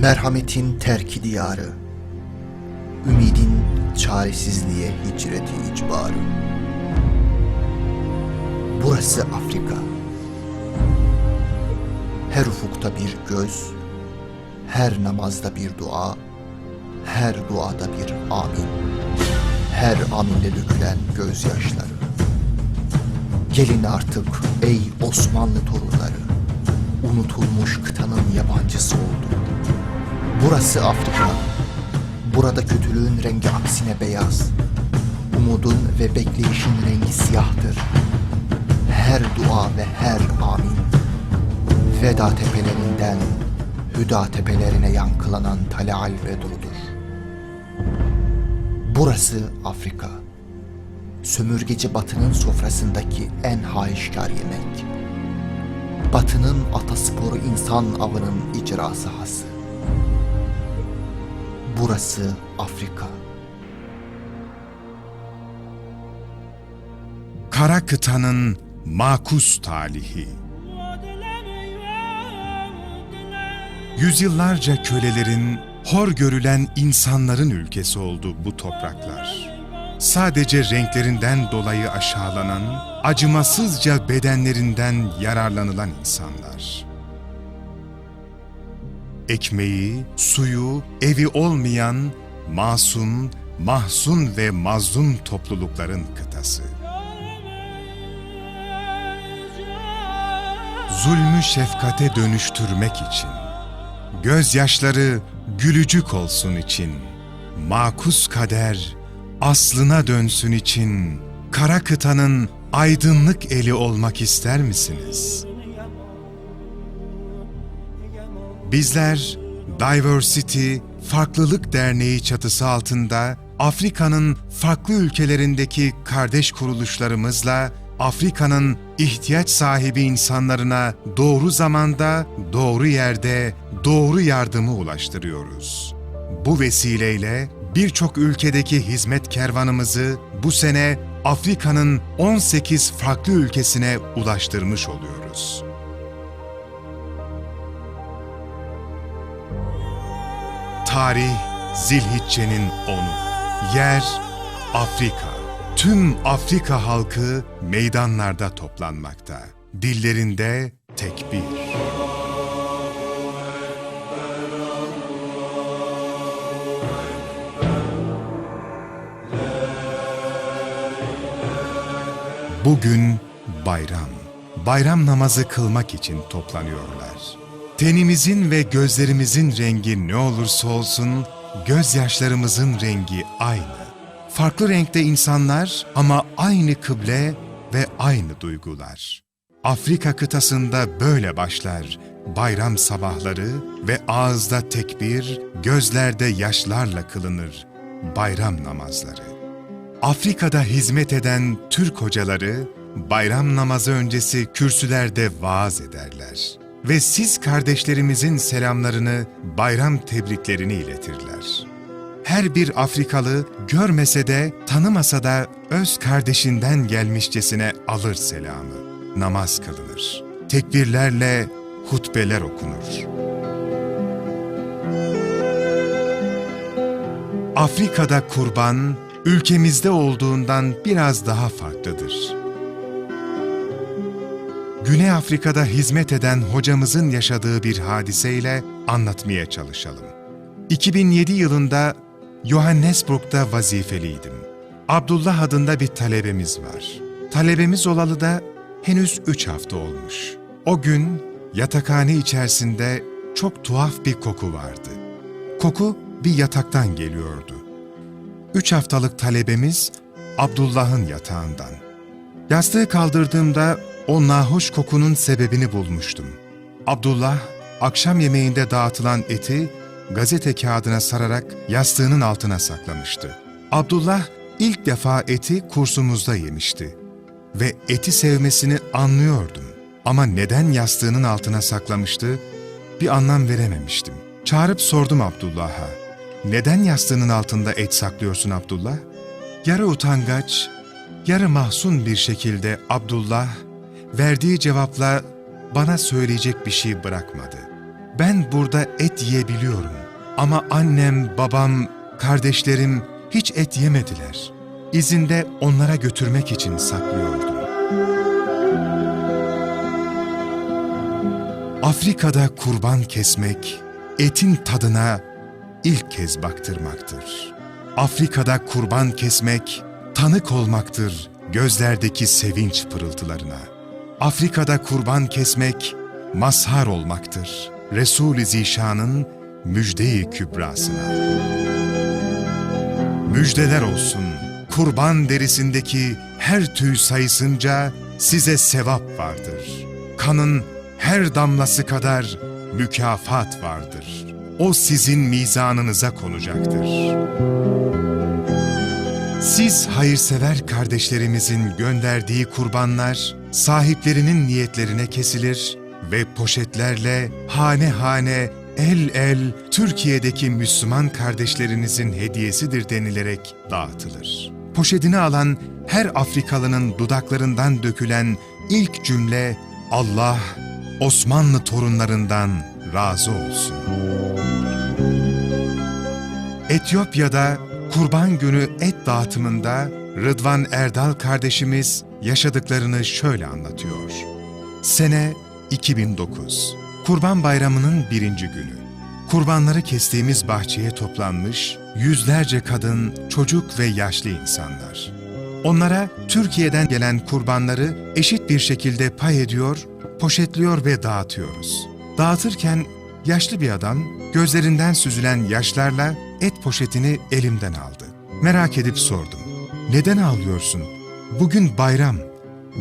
Merhametin terki diyarı, ümidin çaresizliğe hicreti icbarı. Burası Afrika. Her ufukta bir göz, her namazda bir dua, her duada bir amin. Her aminde dökülen gözyaşları. Gelin artık ey Osmanlı torunları. Unutulmuş kıtanın yabancısı oldu. Burası Afrika. Burada kötülüğün rengi aksine beyaz. Umudun ve bekleyişin rengi siyahtır. Her dua ve her amin. Veda tepelerinden Hüda tepelerine yankılanan Talal Bedru'dur. Burası Afrika. Sömürgeci batının sofrasındaki en haişkar yemek. Batının atasporu insan avının icra sahası. Burası Afrika. Kara kıtanın makus talihi. Yüzyıllarca kölelerin, hor görülen insanların ülkesi oldu bu topraklar. Sadece renklerinden dolayı aşağılanan, acımasızca bedenlerinden yararlanılan insanlar. Ekmeği, suyu, evi olmayan, masum, mahzun ve mazlum toplulukların kıtası. zulmü şefkate dönüştürmek için, gözyaşları gülücük olsun için, makus kader aslına dönsün için, kara kıtanın aydınlık eli olmak ister misiniz? Bizler Diversity Farklılık Derneği çatısı altında Afrika'nın farklı ülkelerindeki kardeş kuruluşlarımızla Afrika'nın ihtiyaç sahibi insanlarına doğru zamanda, doğru yerde, doğru yardımı ulaştırıyoruz. Bu vesileyle birçok ülkedeki hizmet kervanımızı bu sene Afrika'nın 18 farklı ülkesine ulaştırmış oluyoruz. Tarih Zilhicce'nin onu. Yer Afrika. Tüm Afrika halkı meydanlarda toplanmakta. Dillerinde tekbir. Bugün bayram. Bayram namazı kılmak için toplanıyorlar. Tenimizin ve gözlerimizin rengi ne olursa olsun, gözyaşlarımızın rengi aynı. Farklı renkte insanlar ama aynı kıble ve aynı duygular. Afrika kıtasında böyle başlar bayram sabahları ve ağızda tekbir, gözlerde yaşlarla kılınır bayram namazları. Afrika'da hizmet eden Türk hocaları bayram namazı öncesi kürsülerde vaaz ederler ve siz kardeşlerimizin selamlarını, bayram tebriklerini iletirler. Her bir Afrikalı görmese de tanımasa da öz kardeşinden gelmişçesine alır selamı. Namaz kılınır. Tekbirlerle hutbeler okunur. Afrika'da kurban, ülkemizde olduğundan biraz daha farklıdır. Güney Afrika'da hizmet eden hocamızın yaşadığı bir hadiseyle anlatmaya çalışalım. 2007 yılında Johannesburg'da vazifeliydim. Abdullah adında bir talebemiz var. Talebemiz olalı da henüz 3 hafta olmuş. O gün yatakhane içerisinde çok tuhaf bir koku vardı. Koku bir yataktan geliyordu. Üç haftalık talebemiz Abdullah'ın yatağından. Yastığı kaldırdığımda o nahoş kokunun sebebini bulmuştum. Abdullah, akşam yemeğinde dağıtılan eti gazete kağıdına sararak yastığının altına saklamıştı. Abdullah ilk defa eti kursumuzda yemişti ve eti sevmesini anlıyordum. Ama neden yastığının altına saklamıştı bir anlam verememiştim. Çağırıp sordum Abdullah'a. Neden yastığının altında et saklıyorsun Abdullah? Yarı utangaç, yarı mahzun bir şekilde Abdullah verdiği cevapla bana söyleyecek bir şey bırakmadı. ben burada et yiyebiliyorum. Ama annem, babam, kardeşlerim hiç et yemediler. İzinde onlara götürmek için saklıyordum. Afrika'da kurban kesmek, etin tadına ilk kez baktırmaktır. Afrika'da kurban kesmek, tanık olmaktır gözlerdeki sevinç pırıltılarına. Afrika'da kurban kesmek, mazhar olmaktır Resul-i Zişan'ın müjde-i kübrasına. Müjdeler olsun, kurban derisindeki her tüy sayısınca size sevap vardır. Kanın her damlası kadar mükafat vardır. O sizin mizanınıza konacaktır. Siz hayırsever kardeşlerimizin gönderdiği kurbanlar sahiplerinin niyetlerine kesilir ve poşetlerle hane hane, el el Türkiye'deki Müslüman kardeşlerinizin hediyesidir denilerek dağıtılır. Poşetini alan her Afrikalının dudaklarından dökülen ilk cümle Allah Osmanlı torunlarından razı olsun. Etiyopya'da Kurban Günü et dağıtımında Rıdvan Erdal kardeşimiz yaşadıklarını şöyle anlatıyor. Sene 2009. Kurban Bayramı'nın birinci günü. Kurbanları kestiğimiz bahçeye toplanmış yüzlerce kadın, çocuk ve yaşlı insanlar. Onlara Türkiye'den gelen kurbanları eşit bir şekilde pay ediyor, poşetliyor ve dağıtıyoruz. Dağıtırken yaşlı bir adam gözlerinden süzülen yaşlarla et poşetini elimden aldı. Merak edip sordum. Neden ağlıyorsun? Bugün bayram.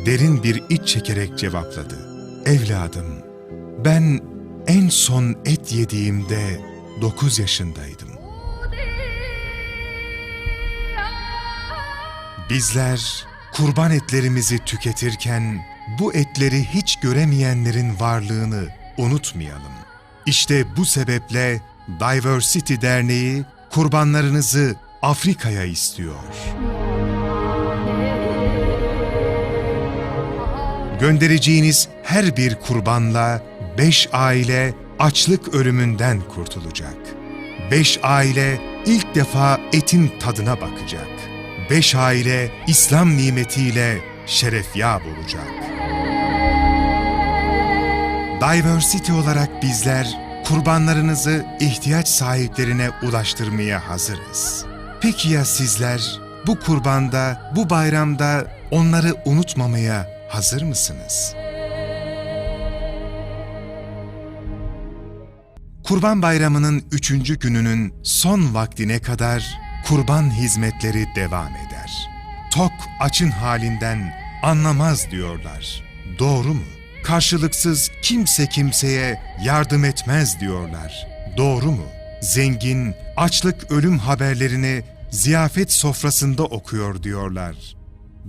Derin bir iç çekerek cevapladı. Evladım, ben en son et yediğimde 9 yaşındaydım. Bizler kurban etlerimizi tüketirken bu etleri hiç göremeyenlerin varlığını unutmayalım. İşte bu sebeple Diversity Derneği kurbanlarınızı Afrika'ya istiyor. Göndereceğiniz her bir kurbanla beş aile açlık ölümünden kurtulacak. Beş aile ilk defa etin tadına bakacak. Beş aile İslam nimetiyle şerefyab olacak. Diversity olarak bizler kurbanlarınızı ihtiyaç sahiplerine ulaştırmaya hazırız. Peki ya sizler bu kurbanda, bu bayramda onları unutmamaya hazır mısınız? Kurban Bayramı'nın üçüncü gününün son vaktine kadar kurban hizmetleri devam eder. Tok açın halinden anlamaz diyorlar. Doğru mu? Karşılıksız kimse kimseye yardım etmez diyorlar. Doğru mu? Zengin, açlık ölüm haberlerini ziyafet sofrasında okuyor diyorlar.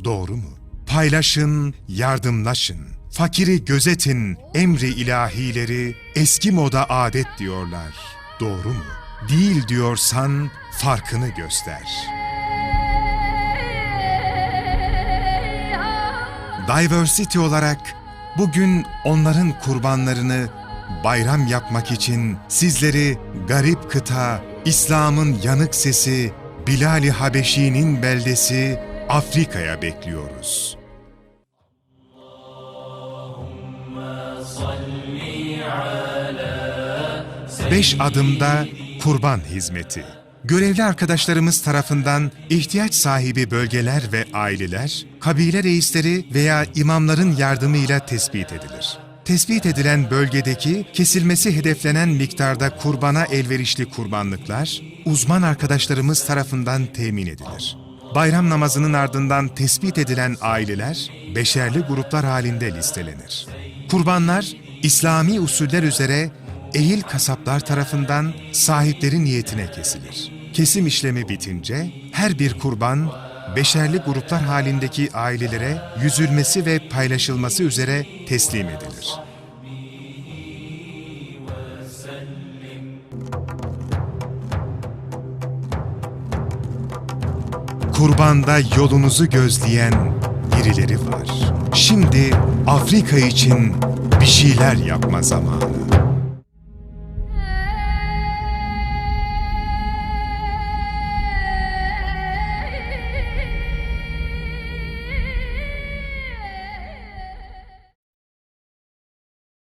Doğru mu? Paylaşın, yardımlaşın. Fakiri gözetin, emri ilahileri eski moda adet diyorlar. Doğru mu? Değil diyorsan farkını göster. Diversity olarak bugün onların kurbanlarını bayram yapmak için sizleri garip kıta, İslam'ın yanık sesi, Bilal-i Habeşi'nin beldesi Afrika'ya bekliyoruz. Beş adımda kurban hizmeti. Görevli arkadaşlarımız tarafından ihtiyaç sahibi bölgeler ve aileler, kabile reisleri veya imamların yardımıyla tespit edilir. Tespit edilen bölgedeki kesilmesi hedeflenen miktarda kurbana elverişli kurbanlıklar, uzman arkadaşlarımız tarafından temin edilir. Bayram namazının ardından tespit edilen aileler, beşerli gruplar halinde listelenir. Kurbanlar, İslami usuller üzere ehil kasaplar tarafından sahipleri niyetine kesilir. Kesim işlemi bitince her bir kurban beşerli gruplar halindeki ailelere yüzülmesi ve paylaşılması üzere teslim edilir. Kurbanda yolunuzu gözleyen birileri var. Şimdi Afrika için bir şeyler yapma zamanı.